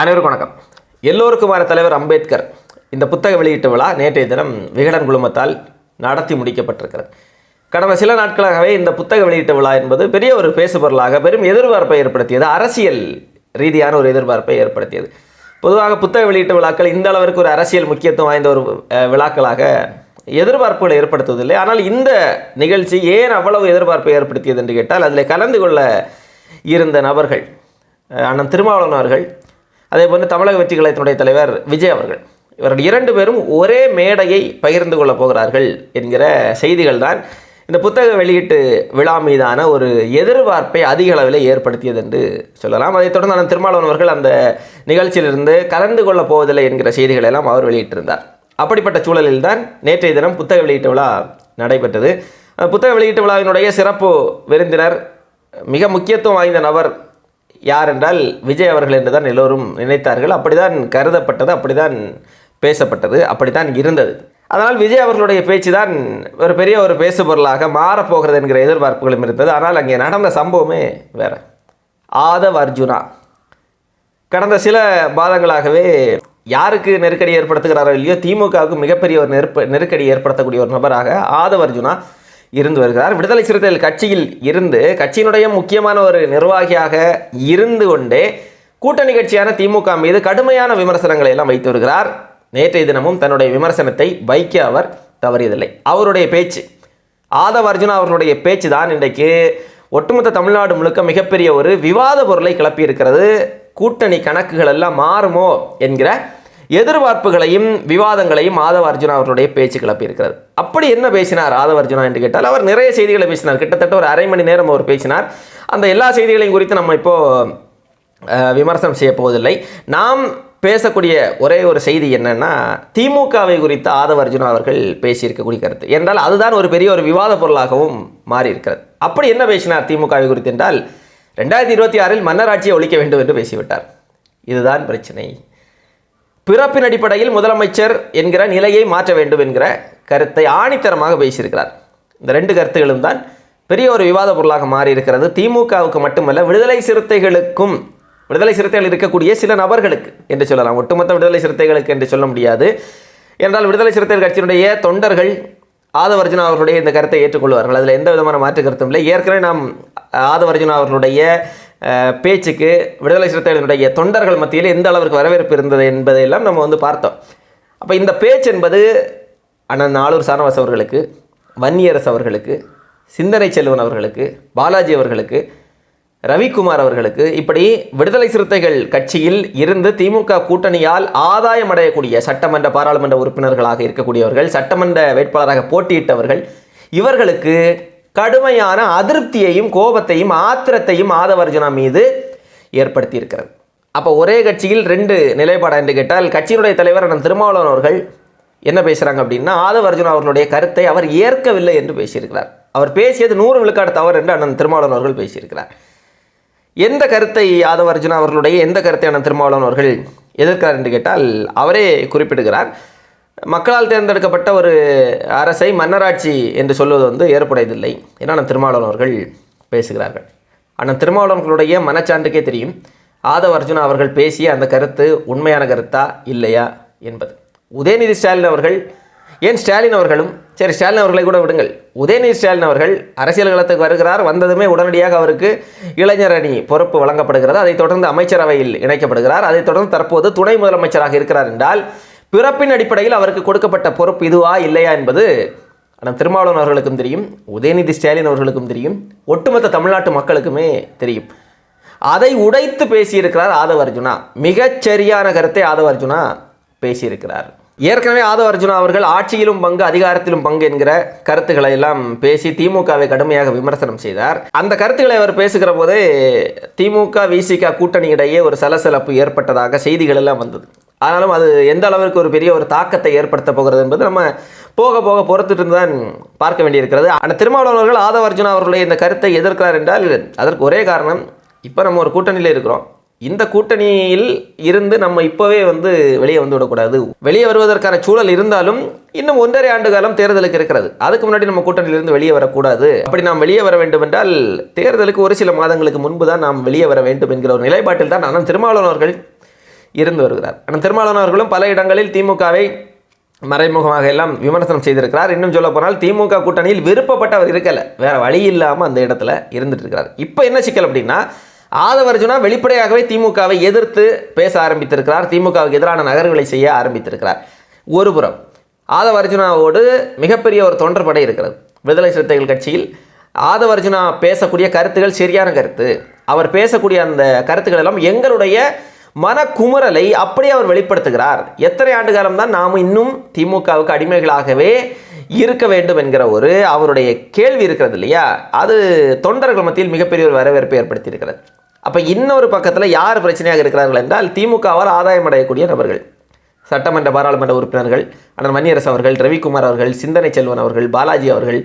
அனைவருக்கும் வணக்கம். எல்லோருக்குமான தலைவர் அம்பேத்கர் இந்த புத்தக வெளியீட்டு விழா நேற்றைய தினம் விகடன் குழுமத்தால் நடத்தி முடிக்கப்பட்டிருக்கிறது. கடந்த சில நாட்களாகவே இந்த புத்தக வெளியீட்டு விழா என்பது பெரிய ஒரு பேசுபொருளாக பெரும் எதிர்பார்ப்பை ஏற்படுத்தியது அரசியல் ரீதியான ஒரு எதிர்பார்ப்பை ஏற்படுத்தியது. பொதுவாக புத்தக வெளியீட்டு விழாக்கள் இந்த அளவிற்கு ஒரு அரசியல் முக்கியத்துவம் வாய்ந்த ஒரு விழாக்களாக எதிர்பார்ப்புகளை ஏற்படுத்துவதில்லை. ஆனால் இந்த நிகழ்ச்சி ஏன் அவ்வளவு எதிர்பார்ப்பை ஏற்படுத்தியது என்று கேட்டால் அதில் கலந்து கொள்ள இருந்த நபர்கள் அண்ணன் திருமாவளவன் அவர்கள் அதே போன்று தமிழக வெற்றி கழகத்தினுடைய தலைவர் விஜய் அவர்கள். இவர்கள் இரண்டு பேரும் ஒரே மேடையை பகிர்ந்து கொள்ளப் போகிறார்கள் என்கிற செய்திகள் தான் இந்த புத்தக வெளியீட்டு விழா மீதான ஒரு எதிர்பார்ப்பை அதிக அளவில் ஏற்படுத்தியது என்று சொல்லலாம். அதைத் தொடர்ந்து அண்ணன் திருமாவளவன் அவர்கள் அந்த நிகழ்ச்சியிலிருந்து கலந்து கொள்ளப் போவதில்லை என்கிற செய்திகளை எல்லாம் அவர் வெளியிட்டிருந்தார். அப்படிப்பட்ட சூழலில் தான் நேற்றைய தினம் புத்தக வெளியீட்டு விழா நடைபெற்றது. புத்தக வெளியீட்டு விழாவினுடைய சிறப்பு விருந்தினர் மிக முக்கியத்துவம் வாய்ந்த நபர் யார் என்றால் விஜய் அவர்கள் என்று தான் எல்லோரும் நினைத்தார்கள். அப்படிதான் கருதப்பட்டது அப்படிதான் பேசப்பட்டது அப்படித்தான் இருந்தது. அதனால் விஜய் அவர்களுடைய பேச்சு தான் ஒரு பெரிய ஒரு பேசுபொருளாக மாறப்போகிறது என்கிற எதிர்பார்ப்புகளும் இருந்தது. ஆனால் அங்கே நடந்த சம்பவமே வேற. ஆதவ் அர்ஜுனா. கடந்த சில மாதங்களாகவே யாருக்கு நெருக்கடி ஏற்படுத்துகிறாரோ இல்லையோ திமுகவுக்கு மிகப்பெரிய ஒரு நெருப்ப நெருக்கடி ஏற்படுத்தக்கூடிய ஒரு நபராக ஆதவ் அர்ஜுனா இருந்து வருகிறார். விடுதலை சிறுத்தைகள் கட்சியில் இருந்து கட்சியினுடைய முக்கியமான ஒரு நிர்வாகியாக இருந்து கொண்டே கூட்டணி கட்சியான திமுக மீது கடுமையான விமர்சனங்களை எல்லாம் வைத்து வருகிறார். நேற்றைய தினமும் தன்னுடைய விமர்சனத்தை வைக்க அவர் தவறியதில்லை. அவருடைய பேச்சு ஆதவ அர்ஜுனா அவர்களுடைய பேச்சு தான் இன்றைக்கு ஒட்டுமொத்த தமிழ்நாடு முழுக்க மிகப்பெரிய ஒரு விவாத பொருளை கிளப்பி இருக்கிறது கூட்டணி கணக்குகள் எல்லாம் மாறுமோ என்கிற எதிர்பார்ப்புகளையும் விவாதங்களையும் ஆதவ அர்ஜுனா அவர்களுடைய பேச்சு கிளப்பியிருக்கிறது அப்படி என்ன பேசினார் ஆதவ அர்ஜுனா என்று கேட்டால் அவர் நிறைய செய்திகளை பேசினார். கிட்டத்தட்ட ஒரு அரை மணி நேரம் அவர் பேசினார். அந்த எல்லா செய்திகளையும் குறித்து நம்ம இப்போ விமர்சனம் செய்ய போவதில்லை. நாம் பேசக்கூடிய ஒரே ஒரு செய்தி என்னன்னா திமுகவை குறித்து ஆதவ அர்ஜுனா அவர்கள் பேசியிருக்கக்கூடிய கருத்து. என்றால் அதுதான் ஒரு பெரிய ஒரு விவாத பொருளாகவும் மாறி இருக்கிறது அப்படி என்ன பேசினார் திமுகவை குறித்து என்றால் ரெண்டாயிரத்தி இருபத்தி ஆறில் மன்னராட்சியை ஒழிக்க வேண்டும் என்று பேசிவிட்டார். இதுதான் பிரச்சனை. பிறப்பின் அடிப்படையில் முதலமைச்சர் என்கிற நிலையை மாற்ற வேண்டும் என்கிற கருத்தை ஆணித்தரமாக பேசியிருக்கிறார். இந்த ரெண்டு கருத்துகளும் தான் பெரிய ஒரு விவாத பொருளாக மாறி இருக்கிறது திமுகவுக்கு மட்டுமல்ல விடுதலை சிறுத்தைகளுக்கும் விடுதலை சிறுத்தைகள் இருக்கக்கூடிய சில நபர்களுக்கு என்று சொல்லலாம். ஒட்டுமொத்த விடுதலை சிறுத்தைகளுக்கு என்று சொல்ல முடியாது. என்றால் விடுதலை சிறுத்தைகள் கட்சியினுடைய தொண்டர்கள் ஆதவர்ஜுனா அவர்களுடைய இந்த கருத்தை ஏற்றுக்கொள்வார்கள். அதில் எந்த விதமான மாற்று கருத்தும் இல்லை. ஏற்கனவே நாம் ஆதவர்ஜுனா அவர்களுடைய பேச்சுக்கு விடுதலை சிறுத்தைகளினுடைய தொண்டர்கள் மத்தியில் எந்த அளவிற்கு வரவேற்பு இருந்தது என்பதையெல்லாம் நம்ம வந்து பார்த்தோம். அப்போ இந்த பேச்சு என்பது அண்ணன் நாளூர் சானவாஸ் அவர்களுக்கு வன்னியரசு அவர்களுக்கு சிந்தனை செல்வன் அவர்களுக்கு பாலாஜி அவர்களுக்கு ரவிக்குமார் அவர்களுக்கு இப்படி விடுதலை சிறுத்தைகள் கட்சியில் இருந்து திமுக கூட்டணியால் ஆதாயம் அடையக்கூடிய சட்டமன்ற பாராளுமன்ற உறுப்பினர்களாக இருக்கக்கூடியவர்கள் சட்டமன்ற வேட்பாளராக போட்டியிட்டவர்கள் இவர்களுக்கு கடுமையான அதிருப்தியையும் கோபத்தையும் ஆத்திரத்தையும் ஆதவர்ஜுனா மீது ஏற்படுத்தியிருக்கிறது. அப்போ ஒரே கட்சியில் ரெண்டு நிலைப்பாடா என்று கேட்டால் கட்சியினுடைய தலைவர் அண்ணன் திருமாவளவன் அவர்கள் என்ன பேசுகிறாங்க அப்படின்னா ஆதவர்ஜுனா அவர்களுடைய கருத்தை அவர் ஏற்கவில்லை என்று பேசியிருக்கிறார். அவர் பேசியது நூறு விழுக்காடு தவறு என்று அண்ணன் திருமாவளவன் அவர்கள் பேசியிருக்கிறார். எந்த கருத்தை ஆதவர்ஜுனா அவர்களுடைய எந்த கருத்தை அண்ணன் திருமாவளவன் அவர்கள் எதிர்க்கிறார் என்று கேட்டால் அவரே குறிப்பிடுகிறார். மக்களால் தேர்ந்தெடுக்கப்பட்ட ஒரு அரசை மன்னராட்சி என்று சொல்வது வந்து ஏற்புடையதில்லை. என அண்ணன் திருமாவளவன் அவர்கள் பேசுகிறார்கள். அண்ணன் திருமாவளவன்களுடைய மனச்சான்றுக்கே தெரியும். ஆதவ அர்ஜுனா அவர்கள் பேசிய அந்த கருத்து உண்மையான கருத்தா இல்லையா என்பது. உதயநிதி ஸ்டாலின் அவர்கள் ஏன் ஸ்டாலின் அவர்களும் சரி ஸ்டாலின் அவர்களை கூட விடுங்கள். உதயநிதி ஸ்டாலின் அவர்கள் அரசியல் களத்துக்கு வருகிறார். வந்ததுமே உடனடியாக அவருக்கு இளைஞர் அணி பொறுப்பு வழங்கப்படுகிறது. அதைத் தொடர்ந்து அமைச்சரவையில் இணைக்கப்படுகிறார். அதைத் தொடர்ந்து தற்போது துணை முதலமைச்சராக இருக்கிறார் என்றால் பிறப்பின் அடிப்படையில் அவருக்கு கொடுக்கப்பட்ட பொறுப்பு இதுவா இல்லையா என்பது ஆனால் திருமாவளவன் அவர்களுக்கும் தெரியும் உதயநிதி ஸ்டாலின் அவர்களுக்கும் தெரியும் ஒட்டுமொத்த தமிழ்நாட்டு மக்களுக்குமே தெரியும். அதை உடைத்து பேசியிருக்கிறார் ஆதவ அர்ஜுனா. மிகச் சரியான கருத்தை ஆதவ அர்ஜுனா பேசியிருக்கிறார். ஏற்கனவே ஆதவ அர்ஜுனா அவர்கள் ஆட்சியிலும் பங்கு அதிகாரத்திலும் பங்கு என்கிற கருத்துக்களை எல்லாம் பேசி திமுகவை கடுமையாக விமர்சனம் செய்தார். அந்த கருத்துக்களை அவர் பேசுகிற போதே திமுக விசிக கூட்டணியிடையே ஒரு சலசலப்பு ஏற்பட்டதாக செய்திகள் எல்லாம் வந்தது. ஆனாலும் அது எந்த அளவிற்கு ஒரு பெரிய ஒரு தாக்கத்தை ஏற்படுத்த போகிறது என்பது நம்ம போக போக பொறுத்துட்டு இருந்து தான் பார்க்க வேண்டியிருக்கிறது. ஆனால் திருமாவளவர்கள் அவர்கள் ஆதவ அர்ஜுனா அவர்களுடைய இந்த கருத்தை எதிர்க்கிறார் என்றால் அதற்கு ஒரே காரணம் இப்போ நம்ம ஒரு கூட்டணியில் இருக்கிறோம். இந்த கூட்டணியில் இருந்து நம்ம இப்போவே வந்து வெளியே வந்து விடக்கூடாது. வெளியே வருவதற்கான சூழல் இருந்தாலும் இன்னும் ஒன்றரை ஆண்டு காலம் தேர்தலுக்கு இருக்கிறது. அதுக்கு முன்னாடி நம்ம கூட்டணியிலிருந்து வெளியே வரக்கூடாது. அப்படி நாம் வெளியே வர வேண்டும் என்றால் தேர்தலுக்கு ஒரு சில மாதங்களுக்கு முன்பு தான் நாம் வெளியே வர வேண்டும் என்கிற ஒரு நிலைப்பாட்டில் தான் ஆனால் திருமாவளவர்கள் இருந்து வருகிறார். ஆனால் திருமாவளவன் அவர்களும் பல இடங்களில் திமுகவை மறைமுகமாக எல்லாம் விமர்சனம் செய்திருக்கிறார். இன்னும் சொல்ல போனால் திமுக கூட்டணியில் விருப்பப்பட்டவர் இருக்கலை. வேறு வழி இல்லாமல் அந்த இடத்துல இருந்துட்டு இருக்கிறார். இப்போ என்ன சிக்கல் அப்படின்னா ஆதவர்ஜுனா வெளிப்படையாகவே திமுகவை எதிர்த்து பேச ஆரம்பித்திருக்கிறார். திமுகவுக்கு எதிரான நகர்வுகளை செய்ய ஆரம்பித்திருக்கிறார். ஒருபுறம் ஆதவர்ஜுனாவோடு மிகப்பெரிய ஒரு தொண்டர்படை இருக்கிறது. விடுதலை சிறுத்தைகள் கட்சியில் ஆதவர்ஜுனா பேசக்கூடிய கருத்துகள் சரியான கருத்து. அவர் பேசக்கூடிய அந்த கருத்துக்கள் எல்லாம் எங்களுடைய மனக்குமுறலை அப்படியே அவர் வெளிப்படுத்துகிறார். எத்தனை ஆண்டு காலம் தான் நாம் இன்னும் திமுகவுக்கு அடிமைகளாகவே இருக்க வேண்டும் என்கிற ஒரு அவருடைய கேள்வி இருக்கிறது இல்லையா? அது தொண்டர்கள் மத்தியில் மிகப்பெரிய ஒரு வரவேற்பை ஏற்படுத்தியிருக்கிறது. அப்போ இன்னொரு பக்கத்தில் யார் பிரச்சனையாக இருக்கிறார்கள் என்றால் திமுகவால் ஆதாயம் அடையக்கூடிய நபர்கள். சட்டமன்ற பாராளுமன்ற உறுப்பினர்கள் அண்ணன் மணியரசு அவர்கள் ரவிக்குமார் அவர்கள் சிந்தனை செல்வன் அவர்கள் பாலாஜி அவர்கள்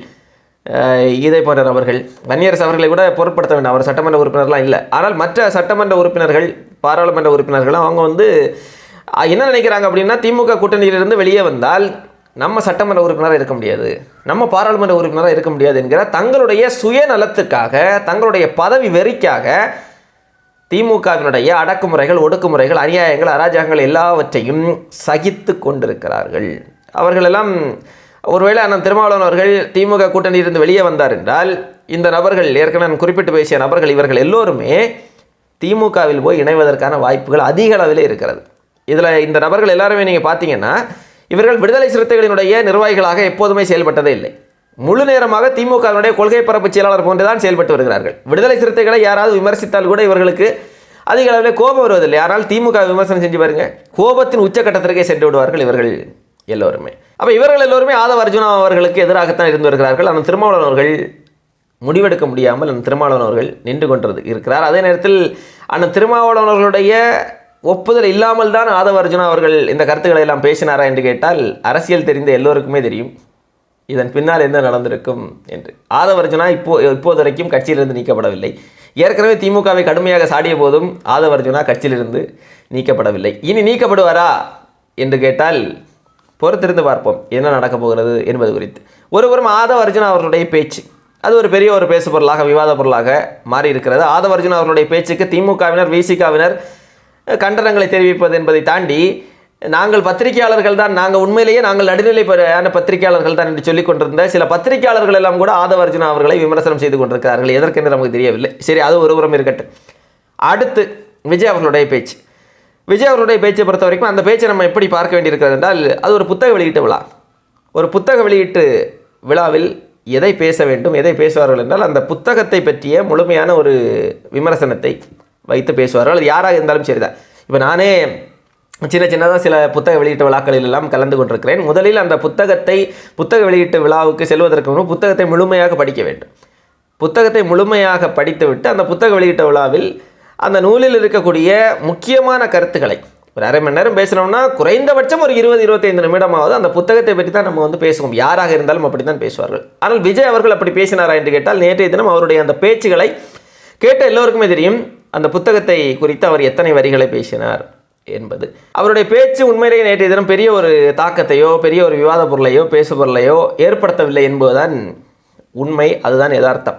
இதை போன்ற நபர்கள். வன்னியரசு அவர்களை கூட பொருட்படுத்த வேண்டாம். அவர் சட்டமன்ற உறுப்பினர்லாம் இல்லை. ஆனால் மற்ற சட்டமன்ற உறுப்பினர்கள் பாராளுமன்ற உறுப்பினர்களும் அவங்க வந்து என்ன நினைக்கிறாங்க அப்படின்னா திமுக கூட்டணியிலிருந்து வெளியே வந்தால் நம்ம சட்டமன்ற உறுப்பினராக இருக்க முடியாது. நம்ம பாராளுமன்ற உறுப்பினராக இருக்க முடியாது என்கிற தங்களுடைய சுயநலத்துக்காக தங்களுடைய பதவி வெறிக்காக திமுகவினுடைய அடக்குமுறைகள் ஒடுக்குமுறைகள் அநியாயங்கள் அராஜகங்கள் எல்லாவற்றையும் சகித்து கொண்டிருக்கிறார்கள். அவர்களெல்லாம் ஒருவேளை அண்ணன் திருமாவளவன் அவர்கள் திமுக கூட்டணியிலிருந்து வெளியே வந்தார் என்றால் இந்த நபர்கள் ஏற்கனவே குறிப்பிட்டு பேசிய நபர்கள் இவர்கள் எல்லோருமே திமுகவில் போய் இணைவதற்கான வாய்ப்புகள் அதிக அளவில் இருக்கிறது. இதில் இந்த நபர்கள் எல்லாருமே நீங்கள் பார்த்தீங்கன்னா இவர்கள் விடுதலை சிறுத்தைகளினுடைய நிர்வாகிகளாக எப்போதுமே செயல்பட்டதே இல்லை. முழு நேரமாக திமுகவினுடைய கொள்கை பரப்பு செயலாளர் போன்று தான் செயல்பட்டு வருகிறார்கள். விடுதலை சிறுத்தைகளை யாராவது விமர்சித்தால் கூட இவர்களுக்கு அதிக அளவில் கோபம் வருவதில்லை. ஆனால் திமுக விமர்சனம் செஞ்சு பாருங்க கோபத்தின் உச்சக்கட்டத்திற்கே சென்று விடுவார்கள் இவர்கள் எல்லோருமே. அப்போ இவர்கள் எல்லோருமே ஆதவ அர்ஜுனா அவர்களுக்கு எதிராகத்தான் இருந்து வருகிறார்கள். ஆனால் திருமாவளவன் அவர்கள் முடிவெடுக்க முடியாமல் அண்ணன் திருமாவளவன் அவர்கள் நின்று கொண்டது இருக்கிறார். அதே நேரத்தில் அண்ணன் திருமாவளவன் அவர்களுடைய ஒப்புதல் இல்லாமல் தான் ஆதவ அர்ஜுனா அவர்கள் இந்த கருத்துக்களை எல்லாம் பேசினாரா என்று கேட்டால் அரசியல் தெரிந்த எல்லோருக்குமே தெரியும். இதன் பின்னால் என்ன நடந்திருக்கும் என்று. ஆதவர்ஜுனா இப்போ இப்போது வரைக்கும் கட்சியிலிருந்து நீக்கப்படவில்லை. ஏற்கனவே திமுகவை கடுமையாக சாடிய போதும் ஆதவர்ஜுனா கட்சியிலிருந்து நீக்கப்படவில்லை. இனி நீக்கப்படுவாரா என்று கேட்டால் பொறுத்திருந்து பார்ப்போம். என்ன நடக்கப் போகிறது என்பது குறித்து. ஒருபுறம் ஆதவ அர்ஜுனா அவர்களுடைய பேச்சு அது ஒரு பெரிய ஒரு பேசு பொருளாக விவாத பொருளாக மாறி இருக்கிறது ஆதவர்ஜுன் அவர்களுடைய பேச்சுக்கு திமுகவினர் விசிகாவினர் கண்டனங்களை தெரிவிப்பது என்பதை தாண்டி நாங்கள் பத்திரிகையாளர்கள் தான் நாங்கள் உண்மையிலேயே நாங்கள் நடுநிலையான பத்திரிகையாளர்கள் தான் என்று சொல்லிக் கொண்டிருந்த சில பத்திரிகையாளர்கள் எல்லாம் கூட ஆதவர்ஜுனா அவர்களை விமர்சனம் செய்து கொண்டிருக்கிறார்கள். எதற்கென்று நமக்கு தெரியவில்லை. சரி அது ஒரு உரம் இருக்கட்டும். அடுத்து விஜய் அவர்களுடைய பேச்சு. விஜய் அவர்களுடைய பேச்சை பொறுத்த வரைக்கும் அந்த பேச்சை நம்ம எப்படி பார்க்க வேண்டியிருக்கிறது என்றால் அது ஒரு புத்தக வெளியீட்டு விழா. ஒரு புத்தக வெளியீட்டு விழாவில் எதை பேச வேண்டும் எதை பேசுவார்கள் என்றால் அந்த புத்தகத்தை பற்றிய முழுமையான ஒரு விமர்சனத்தை வைத்து பேசுவார்கள். அது யாராக இருந்தாலும் சரிதான். இப்போ நானே சின்ன சின்னதாக சில புத்தக வெளியீட்டு விழாக்களில் எல்லாம் கலந்து கொண்டிருக்கிறேன். முதலில் அந்த புத்தகத்தை புத்தக வெளியீட்டு விழாவுக்கு செல்வதற்கு முன்பு புத்தகத்தை முழுமையாக படிக்க வேண்டும். புத்தகத்தை முழுமையாக படித்துவிட்டு அந்த புத்தக வெளியீட்டு விழாவில் அந்த நூலில் இருக்கக்கூடிய முக்கியமான கருத்துக்களை ஒரு அரை மணி நேரம் பேசினோம்னா குறைந்தபட்சம் ஒரு இருபது இருபத்தைந்து நிமிடமாவது அந்த புத்தகத்தை பற்றி தான் நம்ம வந்து பேசுவோம். யாராக இருந்தாலும் அப்படி தான் பேசுவார்கள். ஆனால் விஜய் அவர்கள் அப்படி பேசினாரா என்று கேட்டால் நேற்றைய தினம் அவருடைய அந்த பேச்சுகளை கேட்ட எல்லோருக்குமே தெரியும். அந்த புத்தகத்தை குறித்து அவர் எத்தனை வரிகளை பேசினார் என்பது. அவருடைய பேச்சு உண்மையிலேயே நேற்றைய தினம் பெரிய ஒரு தாக்கத்தையோ பெரிய ஒரு விவாத பொருளையோ பேசு பொருளையோ ஏற்படுத்தவில்லை என்பதுதான் உண்மை. அதுதான் யதார்த்தம்.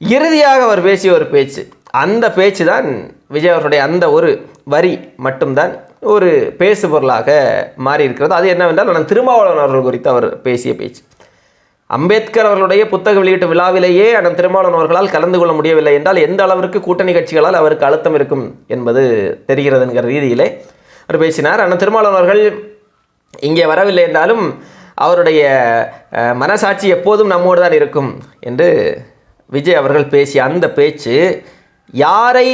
இறுதியாக அவர் பேசிய ஒரு பேச்சு. அந்த பேச்சு தான் விஜய் அவருடைய அந்த ஒரு வரி மட்டும்தான் ஒரு பேசுபொருளாக மாறி இருக்கிறது அது என்னவென்றால் நான் திருமாவளவன் அவர்கள் குறித்து அவர் பேசிய பேச்சு. அம்பேத்கர் அவர்களுடைய புத்தக வெளியீட்டு விழாவிலேயே அண்ணன் திருமாவளவன் அவர்களால் கலந்து கொள்ள முடியவில்லை என்றால் எந்த அளவிற்கு கூட்டணி கட்சிகளால் அவருக்கு அழுத்தம் இருக்கும் என்பது தெரிகிறது என்கிற ரீதியிலே அவர் பேசினார். அண்ணன் திருமாவளவன் அவர்கள் இங்கே வரவில்லை என்றாலும் அவருடைய மனசாட்சி எப்போதும் நம்மோடு தான் இருக்கும் என்று விஜய் அவர்கள் பேசிய அந்த பேச்சு யாரை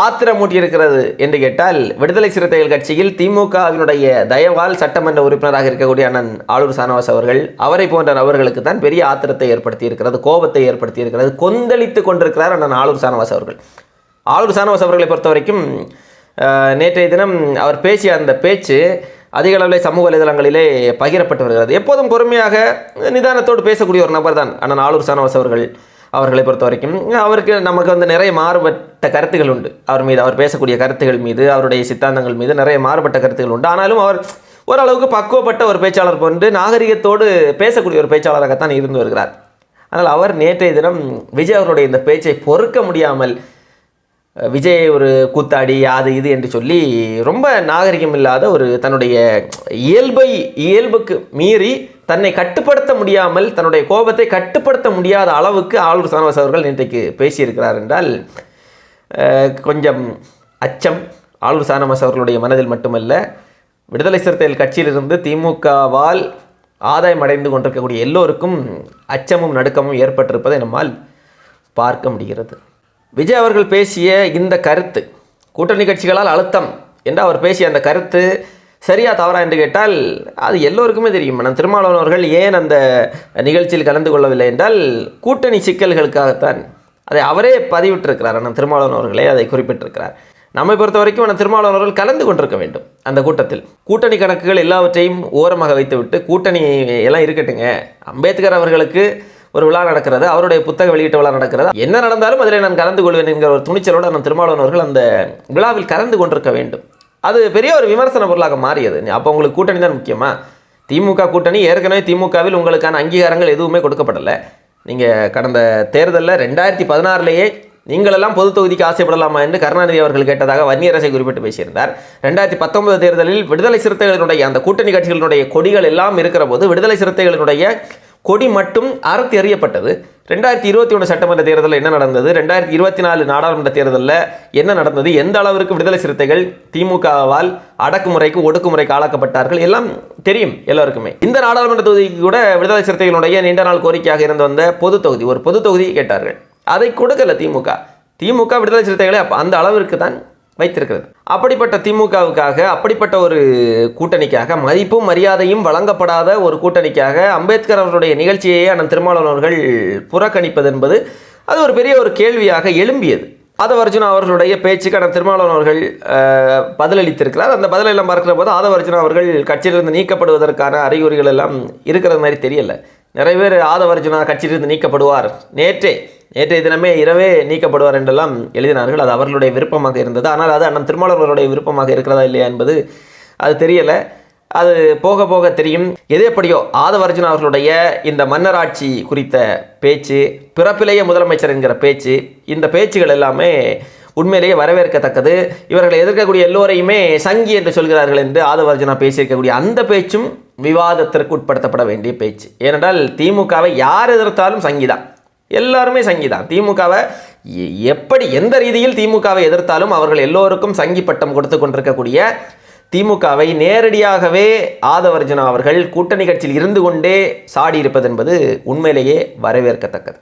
ஆத்திரமூட்டியிருக்கிறது என்று கேட்டால் விடுதலை சிறுத்தைகள் கட்சியில் திமுகவினுடைய தயவால் சட்டமன்ற உறுப்பினராக இருக்கக்கூடிய அண்ணன் ஆளூர் சானவாஸ் அவர்கள் அவரை போன்ற நபர்களுக்கு தான் பெரிய ஆத்திரத்தை ஏற்படுத்தி இருக்கிறது கோபத்தை ஏற்படுத்தி இருக்கிறது கொந்தளித்து கொண்டிருக்கிறார் அண்ணன் ஆளூர் சானவாஸ் அவர்கள். ஆளூர் சானவாஸ் அவர்களை பொறுத்த வரைக்கும் நேற்றைய தினம் அவர் பேசிய அந்த பேச்சு அதிக அளவில் சமூக வலைதளங்களிலே பகிரப்பட்டு வருகிறது. எப்போதும் பொறுமையாக நிதானத்தோடு பேசக்கூடிய ஒரு நபர் தான் அண்ணன் ஆளூர் சானவாஸ் அவர்கள். அவர்களை பொறுத்த வரைக்கும் அவருக்கு நமக்கு வந்து நிறைய மாறுபட்ட கருத்துகள் உண்டு. அவர் மீது அவர் பேசக்கூடிய கருத்துகள் மீது அவருடைய சித்தாந்தங்கள் மீது நிறைய மாறுபட்ட கருத்துகள் உண்டு. ஆனாலும் அவர் ஓரளவுக்கு பக்குவப்பட்ட ஒரு பேச்சாளர் போன்று நாகரிகத்தோடு பேசக்கூடிய ஒரு பேச்சாளராகத்தான் இருந்து வருகிறார். ஆனால் அவர் நேற்றைய தினம் விஜய் அவருடைய இந்த பேச்சை பொறுக்க முடியாமல் விஜய் ஒரு கூத்தாடி அது இது என்று சொல்லி ரொம்ப நாகரிகம் இல்லாத ஒரு தன்னுடைய இயல்பை இயல்புக்கு மீறி தன்னை கட்டுப்படுத்த முடியாமல் தன்னுடைய கோபத்தை கட்டுப்படுத்த முடியாத அளவுக்கு ஆளுநர் சனவாஸ் அவர்கள் இன்றைக்கு பேசியிருக்கிறார் என்றால் கொஞ்சம் அச்சம் ஆளுநர் சானவாஸ் அவர்களுடைய மனதில் மட்டுமல்ல விடுதலை சிறுத்தைகள் கட்சியிலிருந்து திமுகவால் ஆதாயம் அடைந்து கொண்டிருக்கக்கூடிய எல்லோருக்கும் அச்சமும் நடுக்கமும் ஏற்பட்டிருப்பதை நம்மால் பார்க்க முடிகிறது. விஜய் அவர்கள் பேசிய இந்த கருத்து கூட்டணி கட்சிகளால் அழுத்தம் என்று அவர் பேசிய அந்த கருத்து சரியா தவறா என்று கேட்டால் அது எல்லோருக்குமே தெரியும். நான் திருமாவளவன் ஏன் அந்த நிகழ்ச்சியில் கலந்து கொள்ளவில்லை என்றால் கூட்டணி சிக்கல்களுக்காகத்தான். அதை அவரே பதிவிட்டிருக்கிறார் அண்ணன் திருமாவளவன் அவர்களே அதை குறிப்பிட்டிருக்கிறார். நம்மை பொறுத்த வரைக்கும் அண்ணன் திருமாவளவன் அவர்கள் கலந்து கொண்டிருக்க வேண்டும் அந்த கூட்டத்தில். கூட்டணி கணக்குகள் எல்லாவற்றையும் ஓரமாக வைத்துவிட்டு கூட்டணி எல்லாம் இருக்கட்டுங்க. அம்பேத்கர் அவர்களுக்கு ஒரு விழா நடக்கிறது அவருடைய புத்தக வெளியீட்டு விழா நடக்கிறது. என்ன நடந்தாலும் அதில் நான் கலந்து கொள்வேன் என்கிற ஒரு துணிச்சலோடு அண்ணன் திருமாவளவன் அவர்கள் அந்த விழாவில் கலந்து கொண்டிருக்க வேண்டும். அது பெரிய ஒரு விமர்சன பொருளாக மாறியது. அப்போ உங்களுக்கு கூட்டணி தான் முக்கியமா? திமுக கூட்டணி ஏற்கனவே திமுகவில் உங்களுக்கான அங்கீகாரங்கள் எதுவுமே கொடுக்கப்படலை. நீங்கள் கடந்த தேர்தலில் ரெண்டாயிரத்தி பதினாறுலேயே நீங்களெல்லாம் பொது தொகுதிக்கு ஆசைப்படலாமா என்று கருணாநிதி அவர்கள் கேட்டதாக வன்னியரசை குறிப்பிட்டு பேசியிருந்தார். ரெண்டாயிரத்தி பத்தொன்பது தேர்தலில் விடுதலை சிறுத்தைகளினுடைய அந்த கூட்டணி கட்சிகளினுடைய கொடிகள் எல்லாம் இருக்கிற போது விடுதலை சிறுத்தைகளினுடைய கொடி மட்டும் அறுத்து எறியப்பட்டது ரெண்டாயிரத்தி இருபத்தி ஒன்று சட்டமன்ற தேர்தலில் என்ன நடந்தது? ரெண்டாயிரத்தி இருபத்தி நாலு நாடாளுமன்ற தேர்தலில் என்ன நடந்தது? எந்த அளவிற்கு விடுதலை சிறுத்தைகள் திமுகவால் அடக்குமுறைக்கு ஒடுக்குமுறைக்கு ஆளாக்கப்பட்டார்கள்? எல்லாம் தெரியும் எல்லோருக்குமே. இந்த நாடாளுமன்ற தொகுதிக்கு கூட விடுதலை சிறுத்தைகளுடைய நீண்ட நாள் கோரிக்கையாக இருந்து வந்த பொது தொகுதி ஒரு பொது தொகுதியை கேட்டார்கள். அதை கொடுக்கல திமுக. திமுக விடுதலை சிறுத்தைகளை அந்த அளவிற்கு தான் வைத்திருக்கிறது. அப்படிப்பட்ட திமுகவுக்காக அப்படிப்பட்ட ஒரு கூட்டணிக்காக மதிப்பும் மரியாதையும் வழங்கப்படாத ஒரு கூட்டணிக்காக அம்பேத்கர் அவர்களுடைய நிகழ்ச்சியையே அண்ணன் திருமாவளவர்கள் புறக்கணிப்பது என்பது அது ஒரு பெரிய ஒரு கேள்வியாக எழும்பியது. ஆதவர்ஜுனா அவர்களுடைய பேச்சுக்கு அண்ணன் திருமாவளவன் அவர்கள் பதிலளித்திருக்கிறார். அந்த பதிலெல்லாம் பார்க்கிற போது ஆதவர்ஜுனா அவர்கள் கட்சியிலிருந்து நீக்கப்படுவதற்கான அறிகுறிகள் எல்லாம் இருக்கிற மாதிரி தெரியல. நிறைய பேர் ஆதவர்ஜுனா கட்சியிலிருந்து நீக்கப்படுவார் நேற்றே. நேற்றைய தினமே இரவே நீக்கப்படுவார் என்றெல்லாம் எழுதினார்கள். அது அவர்களுடைய விருப்பமாக இருந்தது. ஆனால் அது அண்ணன் திருமாவளவர்களுடைய விருப்பமாக இருக்கிறதா இல்லையா என்பது அது தெரியலை. அது போக போக தெரியும். எது எப்படியோ ஆதவர்ஜுன் அவர்களுடைய இந்த மன்னராட்சி குறித்த பேச்சு பிறப்பிலேயே முதலமைச்சர் என்கிற பேச்சு இந்த பேச்சுகள் எல்லாமே உண்மையிலேயே வரவேற்கத்தக்கது. இவர்களை எதிர்க்கக்கூடிய எல்லோரையுமே சங்கி என்று சொல்கிறார்கள் என்று ஆதவர்ஜனா பேசியிருக்கக்கூடிய அந்த பேச்சும் விவாதத்திற்கு உட்படுத்தப்பட வேண்டிய பேச்சு. ஏனென்றால் திமுகவை யார் எதிர்த்தாலும் சங்கி தான் எல்லாருமே சங்கிதான். திமுகவை எ- எப்படி எந்த ரீதியில் திமுகவை எதிர்த்தாலும் அவர்கள் எல்லோருக்கும் சங்கி பட்டம் கொடுத்து கொண்டிருக்கக்கூடிய திமுகவை நேரடியாகவே ஆதவர்ஜுனா அவர்கள் கூட்டணி கட்சியில் இருந்து கொண்டே சாடி இருப்பது என்பது உண்மையிலேயே வரவேற்கத்தக்கது.